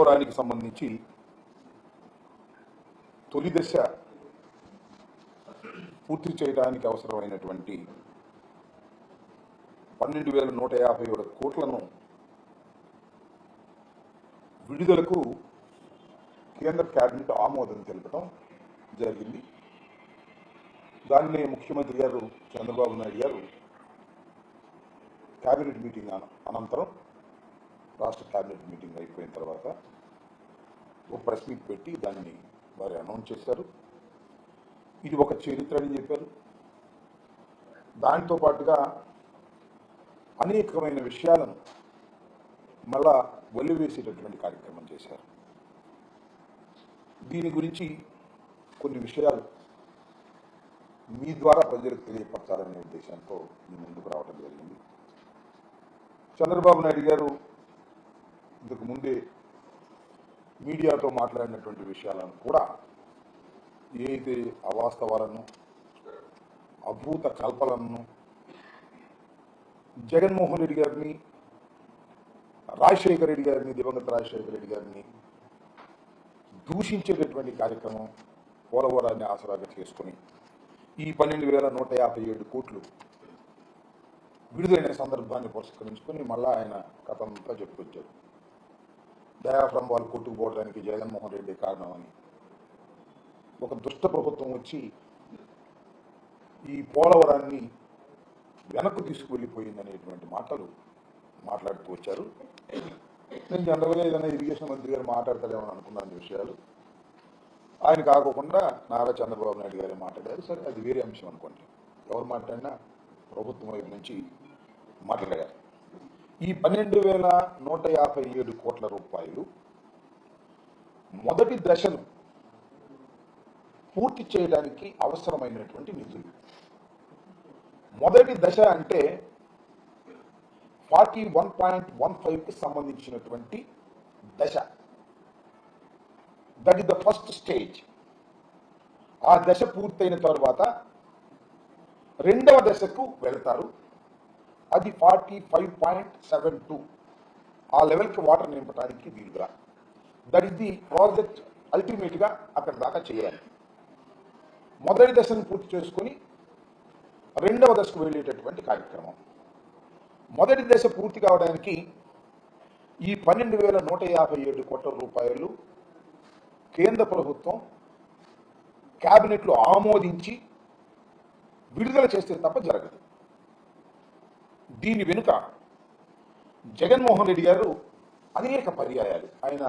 పోలవరానికి సంబంధించి తొలి దశ పూర్తి చేయడానికి అవసరమైనటువంటి పన్నెండు వేల నూట యాభై ఏడు కోట్లను విడుదలకు కేంద్ర కేబినెట్ ఆమోదం తెలపడం జరిగింది. దానినే ముఖ్యమంత్రి గారు చంద్రబాబు నాయుడు గారు కేబినెట్ మీటింగ్ అనంతరం రాష్ట్ర క్యాబినెట్ మీటింగ్ అయిపోయిన తర్వాత ఒక ప్రెస్ మీట్ పెట్టి దాన్ని వారు అనౌన్స్ చేశారు. ఇది ఒక చరిత్ర అని చెప్పారు. దాంతో పాటుగా అనేకమైన విషయాలను మళ్ళా వెల్లివేసేటటువంటి కార్యక్రమం చేశారు. దీని గురించి కొన్ని విషయాలు మీ ద్వారా ప్రజలకు తెలియపరచాలనే ఉద్దేశంతో మీ ముందుకు రావడం జరిగింది. చంద్రబాబు నాయుడు గారు ఇంతకు ముందే మీడియాతో మాట్లాడినటువంటి విషయాలను కూడా ఏదైతే అవాస్తవాలను అభూత కల్పనలను జగన్మోహన్ రెడ్డి గారిని రాజశేఖర రెడ్డి గారిని దివంగత రాజశేఖర రెడ్డి గారిని దూషించేటటువంటి కార్యక్రమం పోలవరాన్ని ఆసరాగా చేసుకొని ఈ పన్నెండు వేల నూట యాభై ఏడు కోట్లు విడుదలైన సందర్భాన్ని పురస్కరించుకొని మళ్ళా ఆయన కథంతా చెప్పుకొచ్చారు. డయాఫ్రమ్ వాళ్ళు కొట్టుకుపోవడానికి జగన్మోహన్ రెడ్డి కారణమని. ఒక దుష్ట ప్రభుత్వం వచ్చి ఈ పోలవరాన్ని వెనక్కు తీసుకువెళ్ళిపోయింది అనేటువంటి మాటలు మాట్లాడుతూ వచ్చారు. నేను జనరల్గా ఏదైనా ఇరిగేషన్ మంత్రి గారు మాట్లాడతారేమని అనుకున్నాను విషయాలు. ఆయన కాకుండా నారా చంద్రబాబు నాయుడు గారే మాట్లాడారు. సరే అది వేరే అంశం అనుకోండి. ఎవరు మాట్లాడినా ప్రభుత్వం వైపు నుంచి మాట్లాడారు. ఈ పన్నెండు వేల నూట యాభై ఏడు కోట్ల రూపాయలు మొదటి దశను పూర్తి చేయడానికి అవసరమైనటువంటి నిధులు. మొదటి దశ అంటే ఫార్టీ వన్ పాయింట్ వన్ ఫైవ్కి సంబంధించినటువంటి దశ. That is the first stage ఆ దశ పూర్తయిన తర్వాత రెండవ దశకు వెళ్తారు. అది forty five point seven two. ఆ లెవెల్కి వాటర్ నింపడానికి వీలుగా దట్ ఇస్ ది ప్రాజెక్ట్ అల్టిమేట్గా అక్కడ దాకా చేయాలి. మొదటి దశను పూర్తి చేసుకొని రెండవ దశకు వెళ్ళేటటువంటి కార్యక్రమం. మొదటి దశ పూర్తి కావడానికి ఈ పన్నెండు వేల నూట యాభై ఏడు కోట్ల రూపాయలు కేంద్ర ప్రభుత్వం క్యాబినెట్లో ఆమోదించి విడుదల చేస్తే తప్ప జరగదు. దీని వెనుక జగన్మోహన్ రెడ్డి గారు అనేక పర్యాయాలు. ఆయన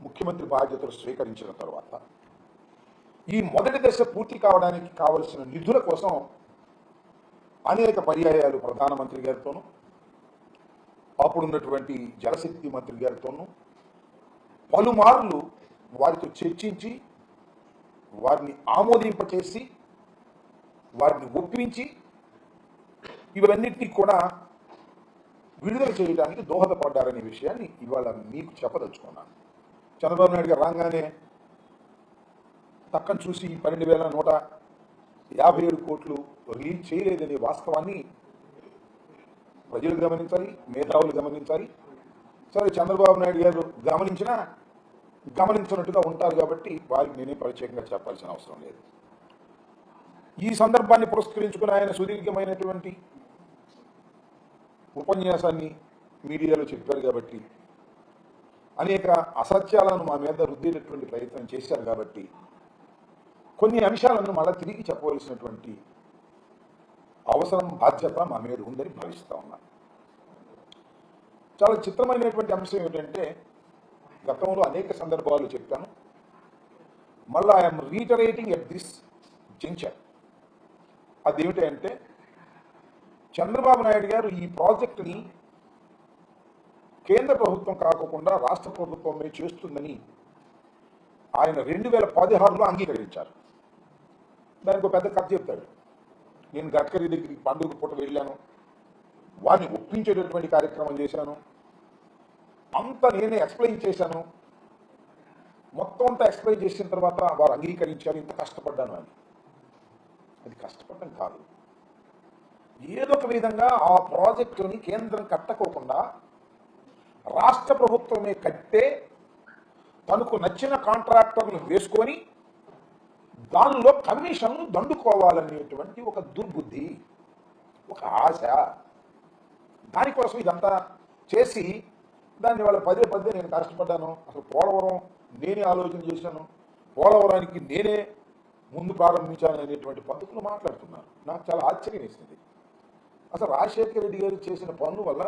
ముఖ్యమంత్రి బాధ్యతలు స్వీకరించిన తర్వాత ఈ మొదటి దశ పూర్తి కావడానికి కావలసిన నిధుల కోసం అనేక పర్యాయాలు ప్రధానమంత్రి గారితోనూ అప్పుడున్నటువంటి జలశక్తి మంత్రి గారితోనూ పలుమార్లు వారితో చర్చించి వారిని ఆమోదింపచేసి వారిని ఒప్పించి ఇవన్నిటినీ కూడా విడుదల చేయడానికి దోహదపడ్డారనే విషయాన్ని ఇవాళ మీకు చెప్పదలుచుకున్నాను. చంద్రబాబు నాయుడు గారు రాగానే తక్కను చూసి పన్నెండు వేల నూట యాభై ఏడు కోట్లు రిలీజ్ చేయలేదనే వాస్తవాన్ని ప్రజలు గమనించాలి మేధావులు గమనించాలి. సరే చంద్రబాబు నాయుడు గారు గమనించినా గమనించినట్టుగా ఉంటారు కాబట్టి వారికి నేనే ప్రత్యేకంగా చెప్పాల్సిన అవసరం లేదు. ఈ సందర్భాన్ని పురస్కరించుకుని ఆయన సుదీర్ఘమైనటువంటి ఉపన్యాసాన్ని మీడియాలో చెప్పారు కాబట్టి అనేక అసత్యాలను మా మీద రుద్దేటటువంటి ప్రయత్నం చేశారు కాబట్టి కొన్ని అంశాలను మళ్ళా తిరిగి చెప్పవలసినటువంటి అవసరం బాధ్యత మా మీద ఉందని భావిస్తూ ఉన్నాను చాలా చిత్రమైనటువంటి అంశం ఏమిటంటే గతంలో అనేక సందర్భాలు చెప్పాను. మళ్ళా I'm reiterating at this junction. అదేమిటంటే చంద్రబాబు నాయుడు గారు ఈ ప్రాజెక్టుని కేంద్ర ప్రభుత్వం కాకుండా రాష్ట్ర ప్రభుత్వమే చేస్తుందని ఆయన రెండు వేల పదహారులో అంగీకరించారు. దానికి ఒక పెద్ద కథ చెప్తాడు. నేను గడ్కరీ దగ్గరికి పండుగ పూట వెళ్ళాను. వారిని ఒప్పించేటటువంటి కార్యక్రమం చేశాను. అంతా నేనే ఎక్స్ప్లెయిన్ చేశాను. మొత్తం అంతా ఎక్స్ప్లెయిన్ చేసిన తర్వాత వారు అంగీకరించారు. ఇంత కష్టపడ్డాను అని. అది కష్టపడడం కాదు. ఏదో ఒక విధంగా ఆ ప్రాజెక్టుని కేంద్రం కట్టకోకుండా రాష్ట్ర ప్రభుత్వమే కట్టే తనకు నచ్చిన కాంట్రాక్టర్లు వేసుకొని దానిలో కమిషన్లు దండుకోవాలనేటువంటి ఒక దుర్బుద్ధి ఒక ఆశ. దానికోసం ఇదంతా చేసి దాన్ని వాళ్ళ పదే పదే నేను కష్టపడ్డాను. అసలు పోలవరం నేనే ఆలోచన చేశాను. పోలవరానికి నేనే ముందు ప్రారంభించాను అనేటువంటి పద్ధతులు మాట్లాడుతున్నారు. నాకు చాలా ఆశ్చర్యం వేసింది. అసలు రాజశేఖర రెడ్డి గారు చేసిన పనుల వల్ల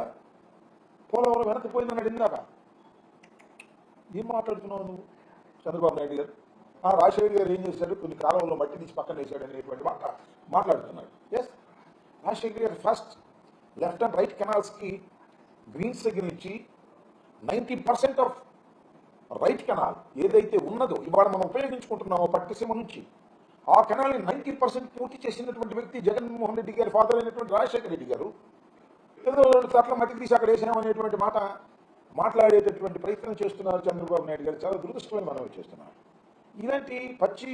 పోలవరం వెనకపోయిందని ఇందాక ఏం మాట్లాడుతున్నావు నువ్వు? చంద్రబాబు నాయుడు గారు. ఆ రాజశేఖర్ గారు ఏం చేశాడు కొన్ని కాలంలో మట్టి తీసి పక్కన వేశాడు అనేటువంటి మాట మాట్లాడుతున్నాడు. S Rajasekhar garu first left and right కెనాల్స్కి greens దగ్గర నుంచి ninety percent of right canal ఏదైతే ఉన్నదో ఇవాళ మనం ఉపయోగించుకుంటున్నామో పట్టిసీమ నుంచి ఆ కెనాల్ని నైంటీ పర్సెంట్ పూర్తి చేసినటువంటి వ్యక్తి జగన్మోహన్ రెడ్డి గారి ఫాదర్ అయినటువంటి రాజశేఖర రెడ్డి గారు. ఏదో రెండు తట్ల మట్టి తీసి అక్కడ వేసాం మాట మాట్లాడేటటువంటి ప్రయత్నం చేస్తున్నారు చంద్రబాబు నాయుడు గారు. చాలా దురదృష్టమైన మనం చేస్తున్నారు ఇలాంటి పచ్చి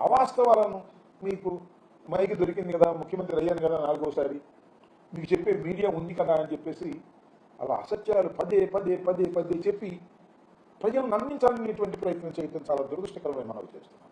అవాస్తవాలను మీకు మైకి దొరికింది కదా ముఖ్యమంత్రి అయ్యాను కదా నాలుగోసారి. మీకు చెప్పే మీడియా ఉంది కదా అని చెప్పేసి అలా అసత్యాలు పదే పదే పదే పదే చెప్పి ప్రజలను నమ్మించాలనేటువంటి ప్రయత్నం చేయడం చాలా దురదృష్టకరమైన మనం చేస్తున్నాం.